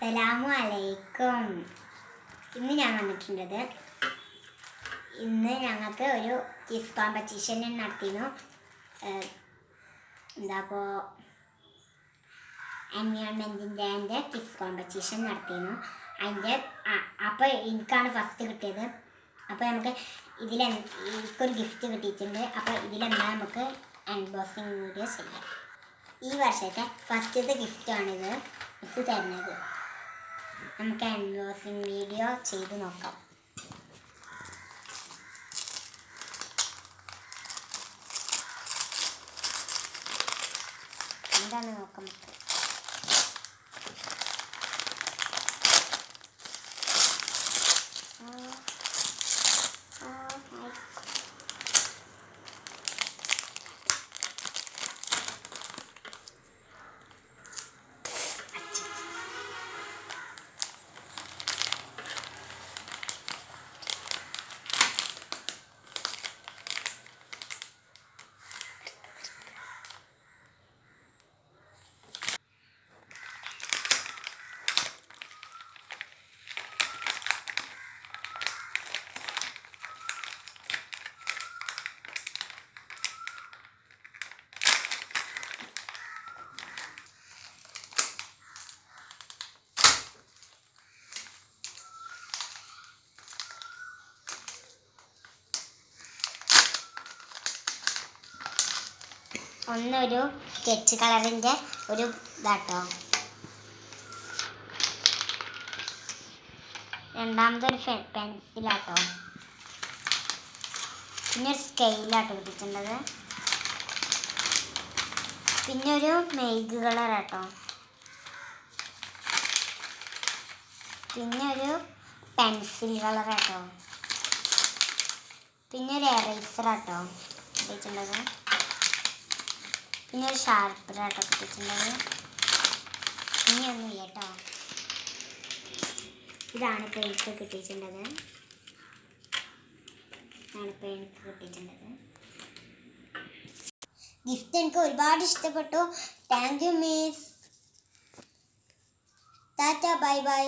അസ്സലാമു അലൈക്കും ഇന്ന് ഞാൻ വന്നിട്ടുള്ളത് ഇന്ന് ഞങ്ങൾക്ക് ഒരു ക്വിസ് കോമ്പറ്റീഷൻ നടത്തിയിരുന്നു. എന്താപ്പോ എൻവയോൺമെന്റിന്റെ ക്വിസ് കോമ്പറ്റീഷൻ നടത്തിയിരുന്നു. അതിന്റെ അപ്പോൾ എനിക്കാണ് ഫസ്റ്റ് കിട്ടിയത്. അപ്പോൾ നമുക്ക് ഇതിൽ എനിക്കൊരു ഗിഫ്റ്റ് കിട്ടിയിട്ടുണ്ട്. അപ്പോൾ ഇതിലെന്താ നമുക്ക് അൺബോക്സിങ് വീഡിയോ ചെയ്യാം. ഈ വർഷത്തെ ഫസ്റ്റത്തെ ഗിഫ്റ്റാണിത് ഇത് തരുന്നത്. നമുക്ക് അൺബോക്സിങ് വീഡിയോ ചെയ്ത് നോക്കാം. എന്താണ് നോക്കാം നമുക്ക് ഒന്നൊരു സ്കെച്ച് കളറിന്റെ ഒരു ഇതാട്ടോ. രണ്ടാമതൊരു പെൻസിലാട്ടോ. പിന്നെ ഒരു സ്കെയിലാട്ടോ കിട്ടിയിട്ടുള്ളത് പിന്നെ ഒരു മെയ്ഗ് കളറാട്ടോ. പിന്നെ ഒരു പെൻസിൽ കളറാട്ടോ. പിന്നെ ഒരു എറേസർ ആട്ടോ കിട്ടിയിട്ടുള്ളത് പിന്നെ ഒരു ഷാർപ്പറാട്ടോ കിട്ടിയിട്ടുള്ളത് ഇനി ഒന്നും കേട്ടോ ഇതാണ് ഇപ്പോൾ എനിക്ക് കിട്ടിയിട്ടുള്ളത് ഇതാണ് ഇപ്പോൾ എനിക്ക് ഗിഫ്റ്റ് എനിക്ക് ഒരുപാട് ഇഷ്ടപ്പെട്ടു. Thank you miss. Tata bye bye.